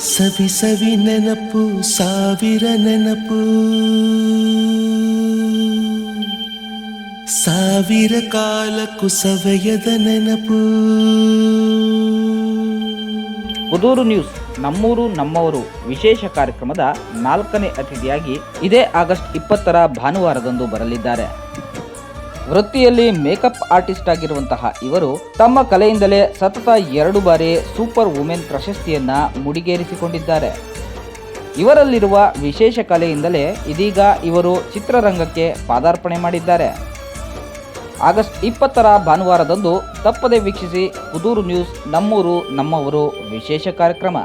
ಸವಿ ಸವಿ ನೆನಪು, ಸಾವಿರ ನೆನಪು. ಸಾವಿರ ಕಾಲ ಸವೆಯದ ನೆನಪು. ಕುದೂರು ನ್ಯೂಸ್, ನಮ್ಮೂರು, ನಮ್ಮವರು, ವಿಶೇಷ ಕಾರ್ಯಕ್ರಮದ ನಾಲ್ಕನೇ ಅತಿಥಿಯಾಗಿ ಇದೇ ಆಗಸ್ಟ್ ಇಪ್ಪತ್ತರ ಭಾನುವಾರದಂದು ಬರಲಿದ್ದಾರೆ. ವೃತ್ತಿಯಲ್ಲಿ ಮೇಕಪ್ ಆರ್ಟಿಸ್ಟ್ ಆಗಿರುವಂತಹ ಇವರು ತಮ್ಮ ಕಲೆಯಿಂದಲೇ ಸತತ ಎರಡು ಬಾರಿ ಸೂಪರ್ ವುಮೆನ್ ಪ್ರಶಸ್ತಿಯನ್ನ ಮುಡಿಗೇರಿಸಿಕೊಂಡಿದ್ದಾರೆ. ಇವರಲ್ಲಿರುವ ವಿಶೇಷ ಕಲೆಯಿಂದಲೇ ಇದೀಗ ಇವರು ಚಿತ್ರರಂಗಕ್ಕೆ ಪಾದಾರ್ಪಣೆ ಮಾಡಿದ್ದಾರೆ. ಆಗಸ್ಟ್ ಇಪ್ಪತ್ತರ ಭಾನುವಾರದಂದು ತಪ್ಪದೆ ವೀಕ್ಷಿಸಿ ಪುದೂರು ನ್ಯೂಸ್ ನಮ್ಮೂರು ನಮ್ಮವರು ವಿಶೇಷ ಕಾರ್ಯಕ್ರಮ.